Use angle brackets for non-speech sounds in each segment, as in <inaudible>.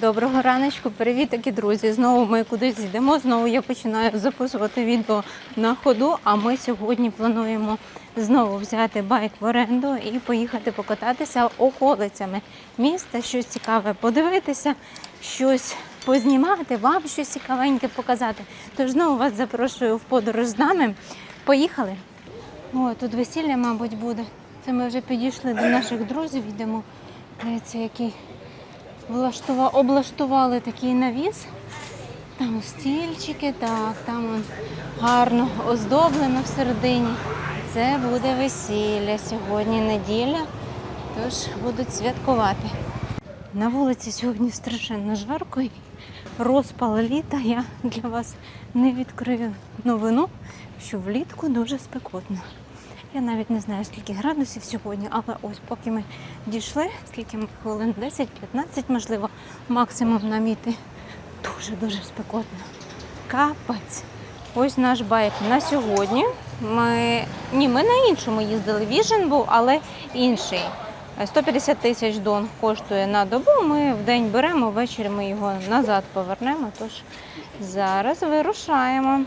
Доброго раночку, привіт, такі друзі. Знову ми кудись йдемо. Знову я починаю записувати відео на ходу. А ми сьогодні плануємо знову взяти байк в оренду і поїхати покататися околицями міста, щось цікаве подивитися, щось познімати, вам щось цікавеньке показати. Тож знову вас запрошую в подорож з нами. Поїхали. О, тут весілля, мабуть, буде. Це ми вже підійшли до наших друзів. Йдемо. Дивіться, який влаштува... облаштували такий навіс. Там стільчики, так, там он гарно оздоблено всередині. Це буде весілля. Сьогодні неділя, тож будуть святкувати. На вулиці сьогодні страшенно жарко і розпал літа. Я для вас не відкрию новину, що влітку дуже спекотно. Я навіть не знаю, скільки градусів сьогодні, але ось поки ми дійшли, скільки хвилин 10-15, можливо, максимум наміти. Дуже-дуже спекотно. Капець. Ось наш байк на сьогодні. Ми... Ні, ми на іншому їздили. Віжен був, але інший. 150 тисяч дон коштує на добу. Ми в день беремо, ввечері ми його назад повернемо. Тож зараз вирушаємо.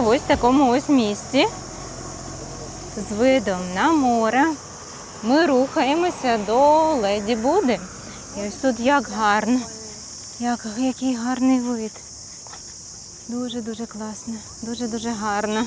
В ось такому ось місці з видом на море. Ми рухаємося до Леді Буди. І ось тут як гарно. Як, який гарний вид. Дуже-дуже класно, дуже-дуже гарно.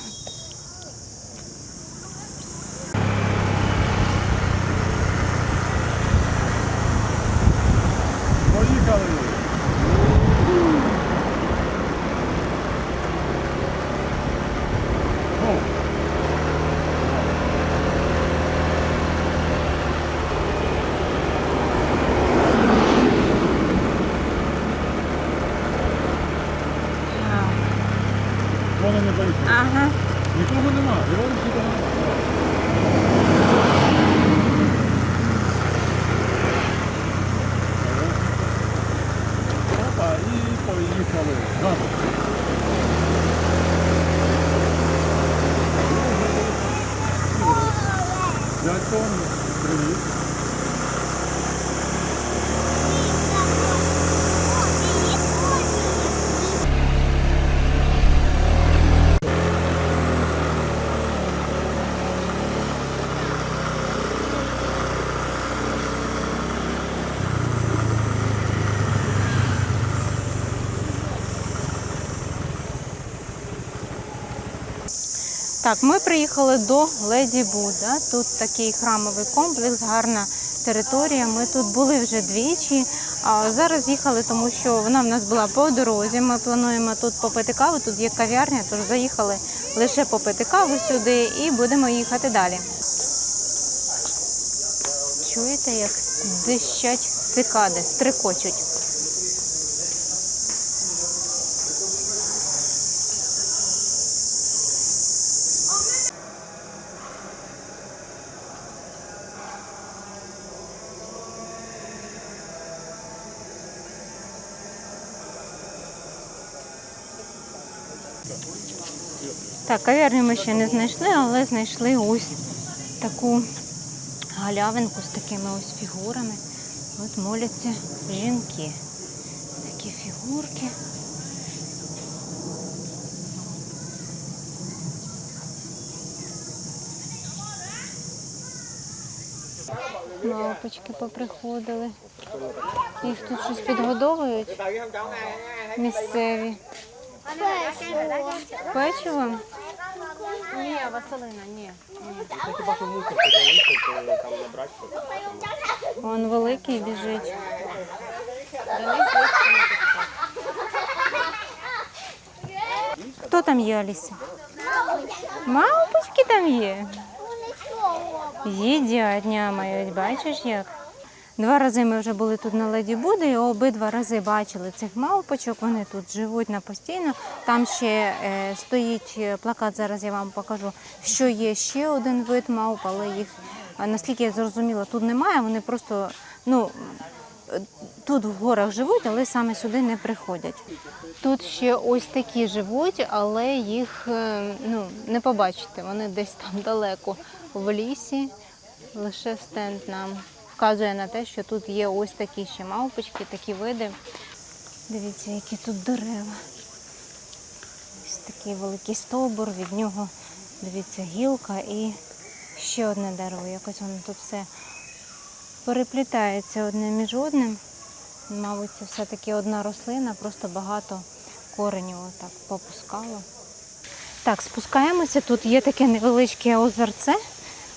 Так, ми приїхали до Леді Буда. Тут такий храмовий комплекс, гарна територія. Ми тут були вже двічі. А зараз їхали, тому що вона в нас була по дорозі. Ми плануємо тут попити каву. Тут є кав'ярня, тож заїхали лише попити каву сюди і будемо їхати далі. Чуєте, як дищать цикади, стрикочуть. Так, кав'ярню ми ще не знайшли, але знайшли ось таку галявинку з такими ось фігурами. От моляться жінки. Такі фігурки. Мавпочки поприходили. Їх тут щось підгодовують місцеві. Печиво? Ні, Василина, ні. Вон великий біжить. Хто там є, Аліса? Мавпочки там є. Їдять, нямають, бачиш як? Два рази ми вже були тут на Леді Буди і обидва рази бачили цих мавпочок. Вони тут живуть на постійно. Там ще е, стоїть е, плакат, зараз я вам покажу, що є ще один вид мавп, але їх, наскільки я зрозуміла, тут немає. Вони просто ну, е, тут в горах живуть, але саме сюди не приходять. Тут ще ось такі живуть, але їх е, ну, не побачите. Вони десь там далеко в лісі. Лише стенд нам вказує на те, що тут є ось такі ще мавпочки, такі види. Дивіться, які тут дерева. Ось такий великий стовбур, від нього дивіться гілка і ще одне дерево. Якось воно тут все переплітається одне між одним. Мабуть, це все-таки одна рослина, просто багато коренів отак попускало. Так, спускаємося. Тут є таке невеличке озерце.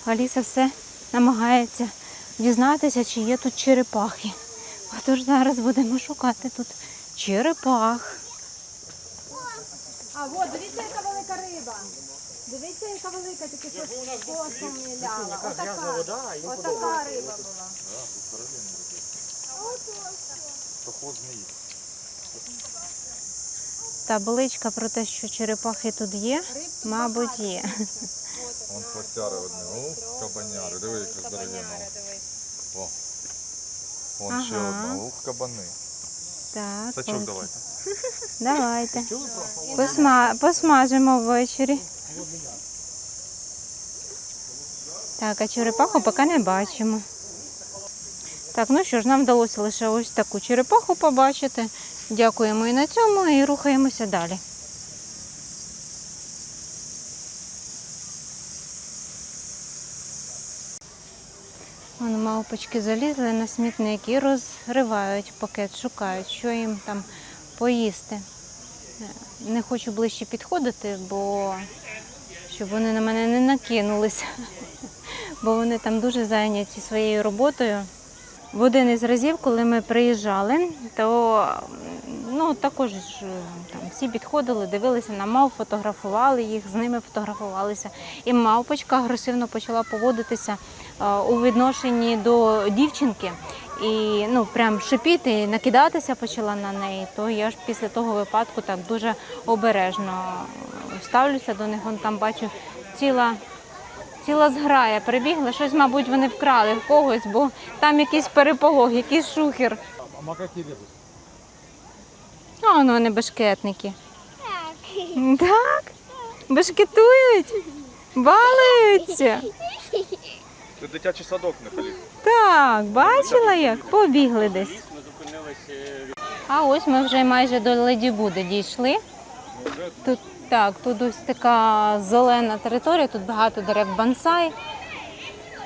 Аліса все намагається дізнатися, чи є тут черепахи. Отож зараз будемо шукати тут черепах. А, от, дивіться, яка велика риба. Дивіться, яка велика, тільки що косом міляла. Отака, отака риба була. Табличка про те, що черепахи тут є, мабуть, є. Вон хвостяри одні. Ух, кабаняри. Диви, яка здоров'яна. О. Вон ще Ага. одна. Ух, кабани. Так, Сачок ось. <laughs> давайте. Давайте. Посма... Посмажимо ввечері. Так, а черепаху поки не бачимо. Так, ну що ж, нам вдалося лише ось таку черепаху побачити. Дякуємо і на цьому, і рухаємося далі. Вон мавпочки залізли на смітник і розривають пакет, шукають, що їм там поїсти. Не хочу ближче підходити, бо щоб вони на мене не накинулися, <laughs> бо вони там дуже зайняті своєю роботою. В один із разів, коли ми приїжджали, то ну, також там, всі підходили, дивилися на мав, фотографували їх, з ними фотографувалися. І мавпочка агресивно почала поводитися е, у відношенні до дівчинки. І ну, прям шипіти, накидатися почала на неї, то я ж після того випадку так дуже обережно ставлюся до них. Вон там бачу ціла Ціла зграя прибігла, щось, мабуть, вони вкрали в когось, бо там якийсь переполох, якийсь шухер. А макаки. А ну вони бешкетники. Так. Так? Бешкетують? Балуються. Це дитячий садок не халіс. Так, бачила як? Побігли десь. Ми зупинилися А ось ми вже майже до Леді Буди дійшли. Тут так, тут ось така зелена територія, тут багато дерев бонсай.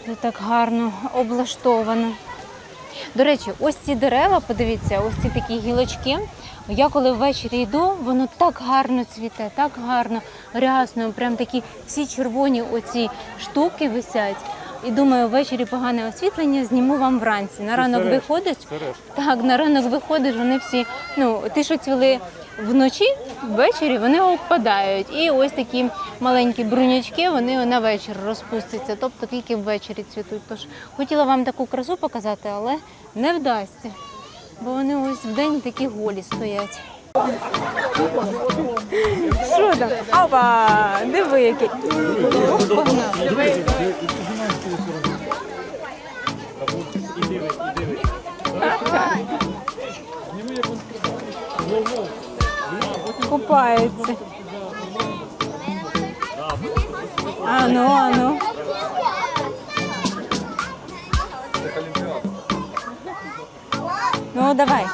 Тут так гарно облаштовано. До речі, ось ці дерева, подивіться, ось ці такі гілочки, Я коли ввечері йду, воно так гарно цвіте, так гарно, рясно, прям такі всі червоні оці штуки висять. І думаю, ввечері погане освітлення, зніму вам вранці. На ранок сережки. виходиш, Сережки. так, на ранок виходиш, вони всі, ну, ті, що цвіли вночі, ввечері вони опадають. І ось такі маленькі брунячки, вони на вечір розпустяться, тобто тільки ввечері цвітуть. Тож хотіла вам таку красу показати, але не вдасться. Бо вони ось вдень такі голі стоять. Що там? Опа! Диви який. Ох. І диви, і Ну, давай.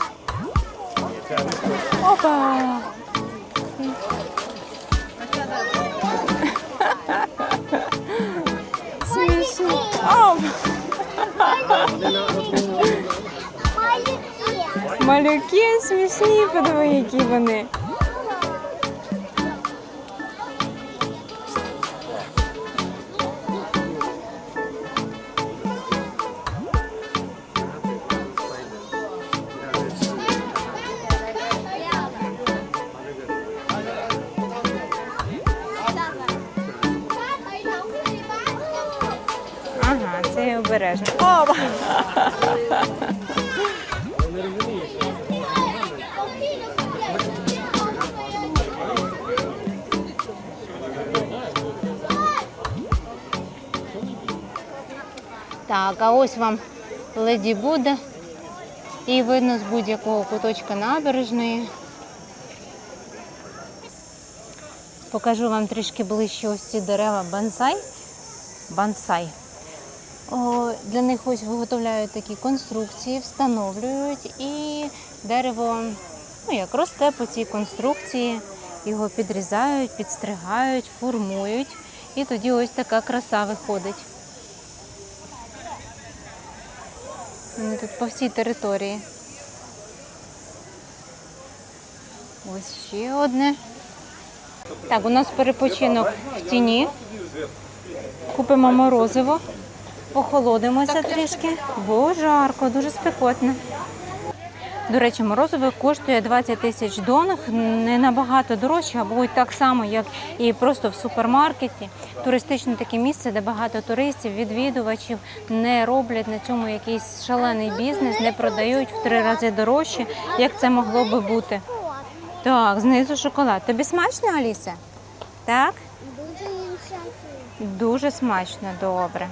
Опа! Смішно. Оп! Малюки смішні, подиви, які вони. Обережно. Так, а ось вам леді буде. І видно з будь-якого куточка набережної. Покажу вам трішки ближче ось ці дерева бонсай. Бонсай. Для них ось виготовляють такі конструкції, встановлюють і дерево ну, як росте по цій конструкції, його підрізають, підстригають, формують. І тоді ось така краса виходить. Вони тут по всій території. Ось ще одне. Так, у нас перепочинок в тіні. Купимо морозиво, охолодимося трішки, бо жарко, дуже спекотно. До речі, морозиво коштує 20 тисяч донг, не набагато дорожче, або й так само, як і просто в супермаркеті. Туристичне таке місце, де багато туристів, відвідувачів не роблять на цьому якийсь шалений бізнес, не продають в три рази дорожче, як це могло би бути. Так, знизу шоколад. Тобі смачно, Аліса? Так? Дуже смачно, добре.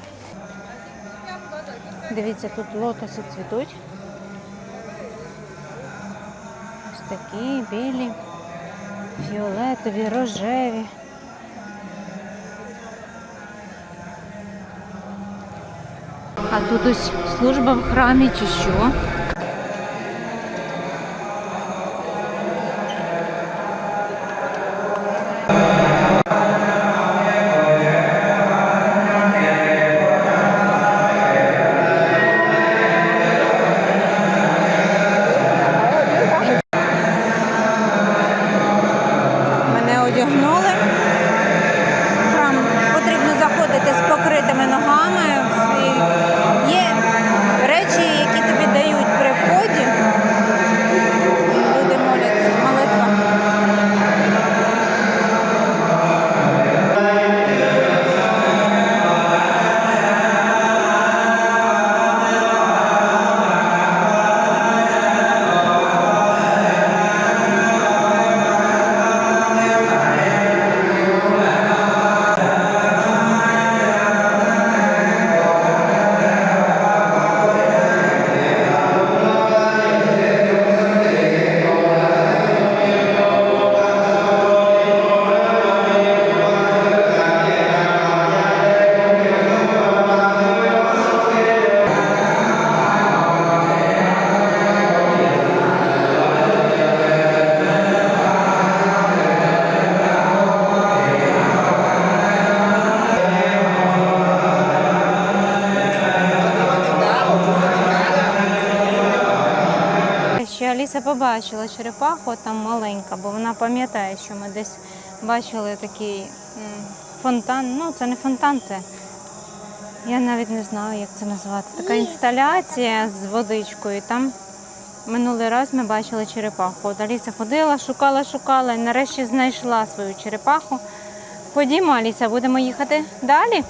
Дивіться, тут лотоси цвітуть. Ось такі білі, фіолетові, рожеві. А тут ось служба в храмі чи що? Побачила черепаху, там маленька, бо вона пам'ятає, що ми десь бачили такий фонтан. Ну, це не фонтан, це. Я навіть не знаю, як це назвати. Така інсталяція з водичкою. Там минулий раз ми бачили черепаху. От Аліса ходила, шукала, шукала і нарешті знайшла свою черепаху. Ходімо, Аліса, будемо їхати далі.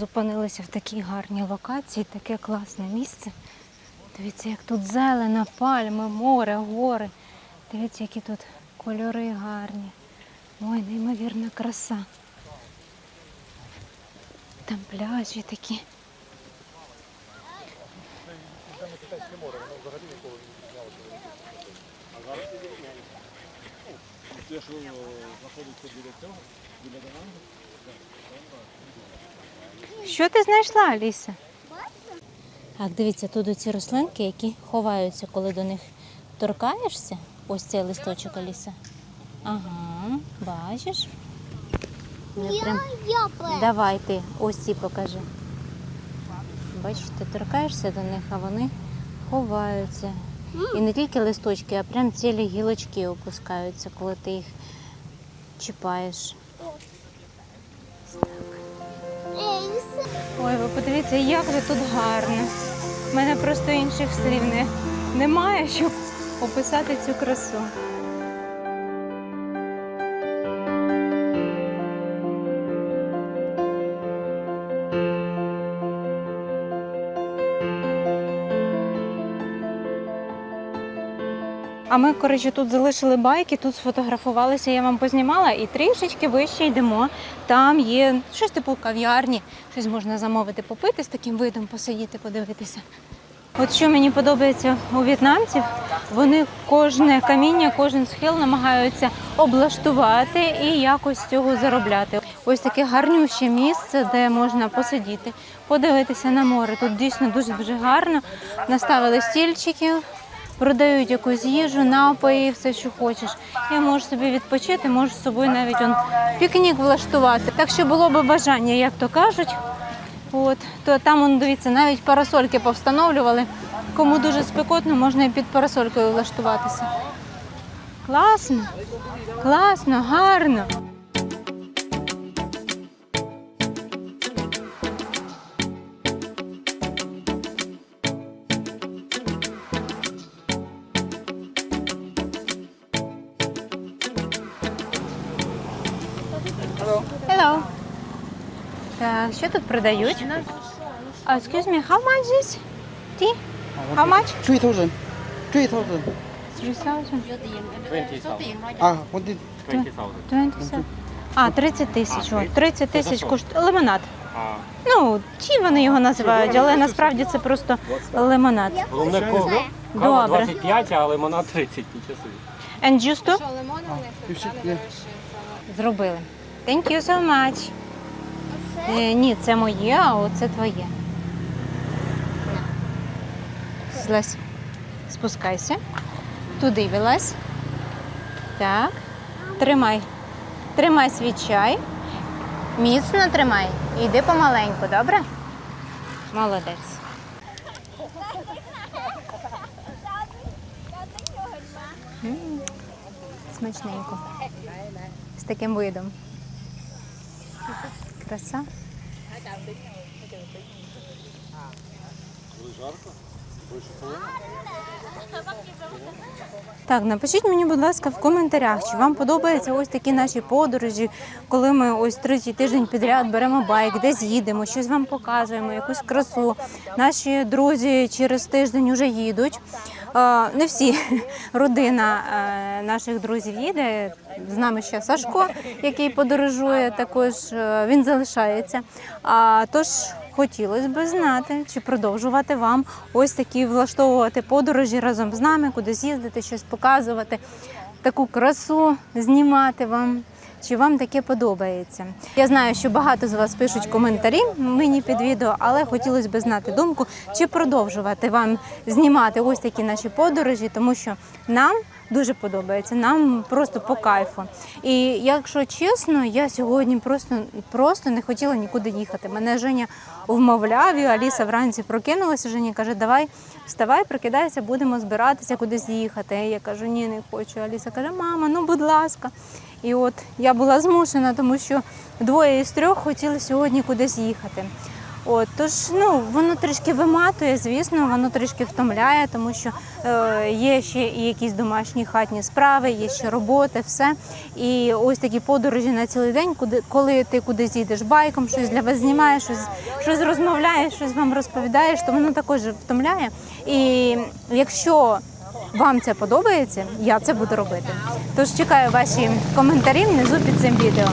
Зупинилися в такій гарній локації, таке класне місце. Дивіться, як тут зелена, пальми, море, гори. Дивіться, які тут кольори гарні. Ой, неймовірна краса. Там пляжі такі. Те, що знаходиться біля цього, біля Дананги. Що ти знайшла, Аліса? Так, дивіться, тут оці рослинки, які ховаються, коли до них торкаєшся. Ось цей листочок Аліса. Ага, бачиш? Вони прям... Давай ти, ось ці покажи. Бачиш, ти торкаєшся до них, а вони ховаються. І не тільки листочки, а прям цілі гілочки опускаються, коли ти їх чіпаєш. Ой, ви подивіться, як же тут гарно. У мене просто інших слів не, немає, щоб описати цю красу. А ми, коротше, тут залишили байки, тут сфотографувалися, я вам познімала і трішечки вище йдемо. Там є щось типу кав'ярні, щось можна замовити, попити з таким видом, посидіти, подивитися. От що мені подобається у в'єтнамців, вони кожне каміння, кожен схил намагаються облаштувати і якось цього заробляти. Ось таке гарнюще місце, де можна посидіти, подивитися на море. Тут дійсно дуже дуже гарно. Наставили стільчиків, продають якусь їжу, напої, все, що хочеш. І можеш собі відпочити, можеш з собою навіть он пікнік влаштувати. Так що було би бажання, як то кажуть. От, то там, он, дивіться, навіть парасольки повстановлювали. Кому дуже спекотно, можна і під парасолькою влаштуватися. Класно, класно, гарно. Hello. Так, що тут продають? Excuse me, how much this? Tea? How much? 3,000. 3,000. 3,000? 20,000. А, what did... 20,000. А, 30 тисяч. 30 тисяч коштує лимонад. Ну, ті вони його називають, але насправді це просто лимонад. Головне кого? Кава 25, а лимонад 30. And juice too? Зробили. Thank you so much. Е, е, ні, це моє, а оце твоє. Злазь. Спускайся. Туди вилазь. Так. Тримай. Тримай свій чай. Міцно тримай. І йди помаленьку, добре? Молодець. Смачненько. З таким видом. Краса. Так, напишіть мені, будь ласка, в коментарях, чи вам подобаються ось такі наші подорожі, коли ми ось третій тиждень підряд беремо байк, десь їдемо, щось вам показуємо, якусь красу. Наші друзі через тиждень вже їдуть. Е, Не всі <laughs> родина е, наших друзів їде. З нами ще Сашко, який подорожує, також е, він залишається. А тож хотілося б знати, чи продовжувати вам ось такі влаштовувати подорожі разом з нами, кудись їздити, щось показувати, таку красу знімати вам. Чи вам таке подобається? Я знаю, що багато з вас пишуть коментарі мені під відео, але хотілося б знати думку, чи продовжувати вам знімати ось такі наші подорожі, тому що нам дуже подобається, нам просто по кайфу. І якщо чесно, я сьогодні просто, просто не хотіла нікуди їхати. Мене Женя вмовляв, і Аліса вранці прокинулася. Женя каже, давай вставай, прокидайся, будемо збиратися кудись їхати. Я кажу, ні, не хочу. Аліса каже, мама, ну будь ласка. І от я була змушена, тому що двоє із трьох хотіли сьогодні кудись їхати. От, тож ну, воно трішки виматує, звісно, воно трішки втомляє, тому що е, є ще і якісь домашні хатні справи, є ще роботи, все. І ось такі подорожі на цілий день, куди, коли ти кудись їдеш байком, щось для вас знімаєш, щось, щось розмовляєш, щось вам розповідаєш, то воно також втомляє. І якщо вам це подобається, я це буду робити. Тож чекаю ваші коментарі внизу під цим відео.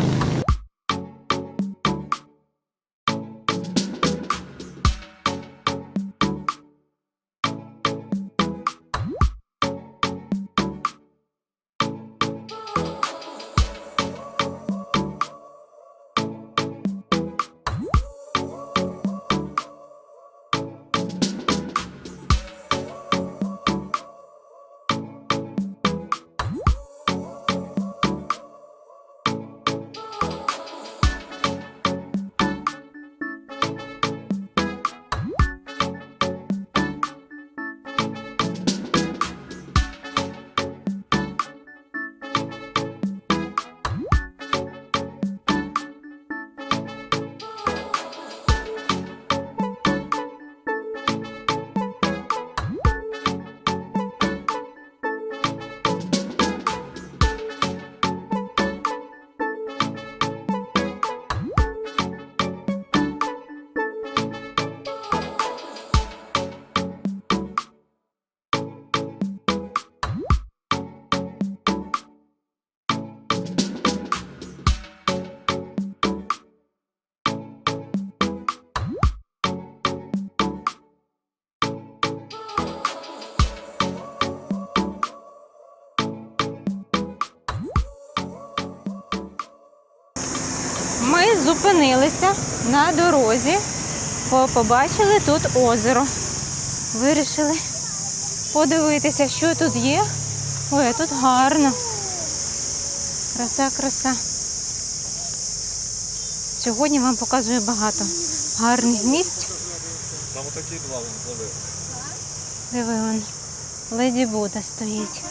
Зупинилися на дорозі, По- побачили тут озеро. Вирішили подивитися, що тут є. Ой, а тут гарно. Краса, краса. Сьогодні вам показую багато гарних місць. Там отакі два він зловив. Диви вон, леді Буда стоїть.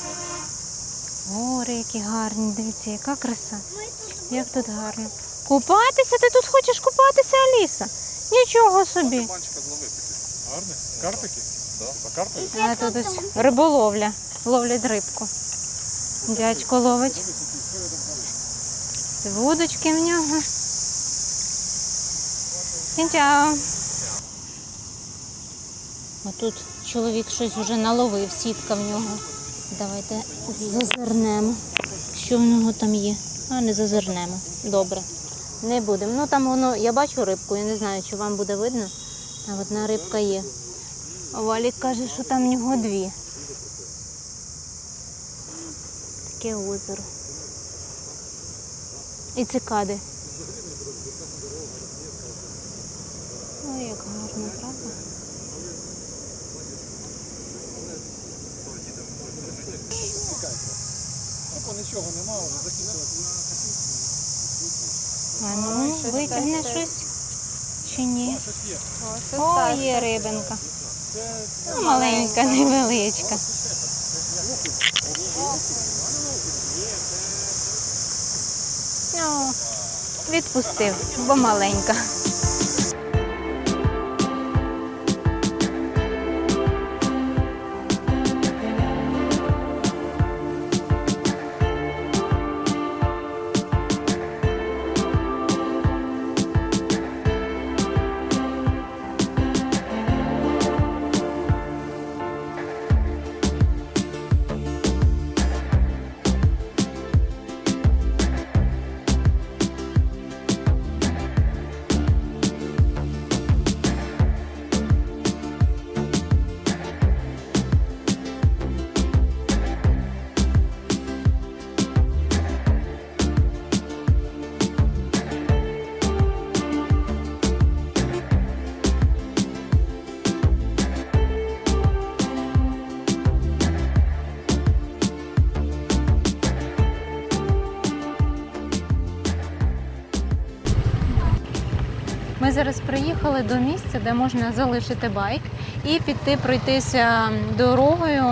Гори які гарні, дивіться, яка краса. Як тут гарно. Купатися? Ти тут хочеш купатися, Аліса? Нічого собі. Такий. Карпики? Да. А тут ось риболовля. Ловлять рибку. Дядько ловить. Вудочки в нього. Кінчао. Отут чоловік щось вже наловив, сітка в нього. Давайте зазирнемо. Що в нього там є? А, не зазирнемо. Добре. Не будемо. Ну там воно, я бачу рибку, я не знаю, чи вам буде видно. Там одна рибка є. Валік каже, що там в нього дві. Таке озеро. І цикади. Ой, як гарно, правда? А ну, витягне щось чи ні? О, є рибинка. Ну, маленька, невеличка. О, відпустив, бо маленька. Зараз приїхали до місця, де можна залишити байк і піти пройтися дорогою,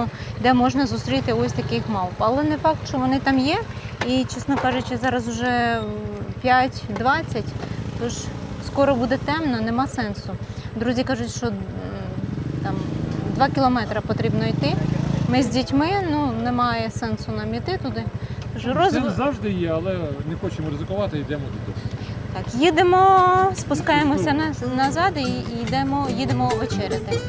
де можна зустріти ось таких мавп. Але не факт, що вони там є. І, чесно кажучи, зараз вже 5.20, тож скоро буде темно, нема сенсу. Друзі кажуть, що там 2 кілометри потрібно йти. Ми з дітьми, ну немає сенсу нам іти туди. Тож розв... Це завжди є, але не хочемо ризикувати, йдемо туди. Так, їдемо, спускаємося на- назад і і йдемо, їдемо вечеряти.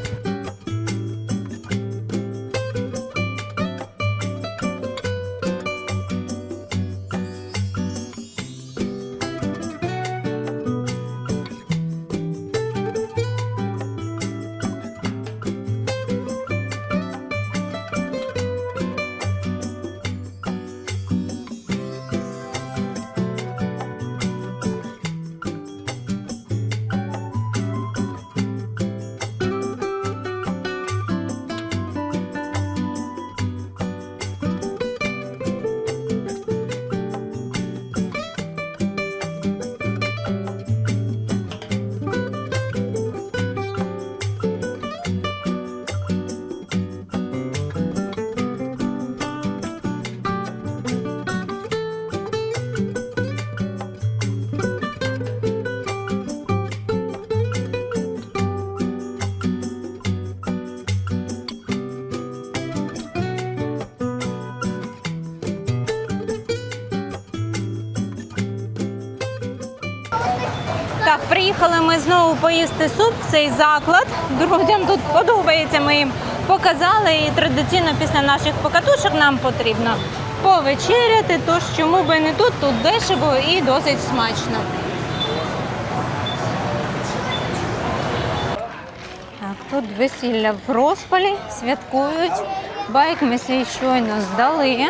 Приїхали ми знову поїсти суп в цей заклад. Друзям тут подобається. Ми їм показали. І традиційно після наших покатушок нам потрібно повечеряти. Тож чому би не тут? Тут дешево і досить смачно. Так, тут весілля в розпалі, святкують. Байк ми свій щойно здали.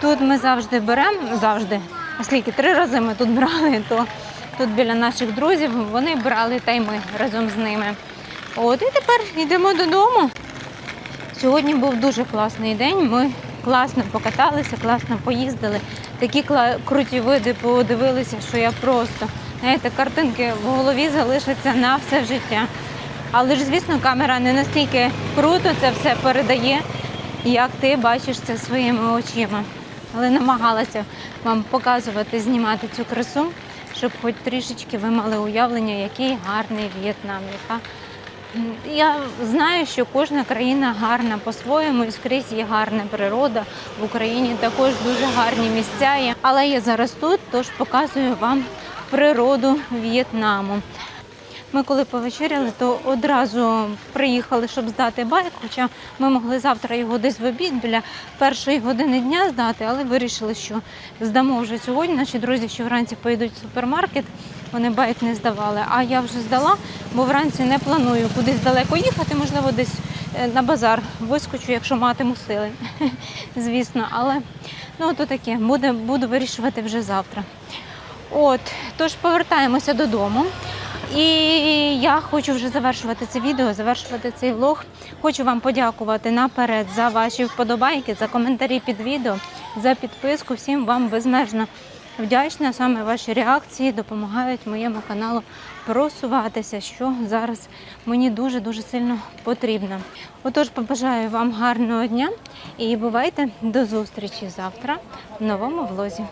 Тут ми завжди беремо, завжди, оскільки три рази ми тут брали, то тут біля наших друзів вони брали та й ми разом з ними. От і тепер йдемо додому. Сьогодні був дуже класний день. Ми класно покаталися, класно поїздили. Такі круті види подивилися, що я просто знаєте, картинки в голові залишаться на все життя. Але ж, звісно, камера не настільки круто це все передає, як ти бачиш це своїми очима. Але намагалася вам показувати, знімати цю красу, щоб хоч трішечки ви мали уявлення, який гарний В'єтнам, яка Я знаю, що кожна країна гарна по-своєму, і скрізь є гарна природа. В Україні також дуже гарні місця є. Але я зараз тут, тож показую вам природу В'єтнаму. Ми коли повечеряли, то одразу приїхали, щоб здати байк. Хоча ми могли завтра його десь в обід біля першої години дня здати, але вирішили, що здамо вже сьогодні. Наші друзі, що вранці поїдуть в супермаркет, вони байк не здавали. А я вже здала, бо вранці не планую кудись далеко їхати, можливо, десь е, на базар вискочу, якщо матиму сили. <laughs> Звісно, але ну то таке, буде, буду вирішувати вже завтра. От, тож повертаємося додому. І я хочу вже завершувати це відео, завершувати цей влог. Хочу вам подякувати наперед за ваші вподобайки, за коментарі під відео, за підписку. Всім вам безмежно вдячна. Саме ваші реакції допомагають моєму каналу просуватися, що зараз мені дуже дуже сильно потрібно. Отож, побажаю вам гарного дня і бувайте до зустрічі завтра в новому влозі.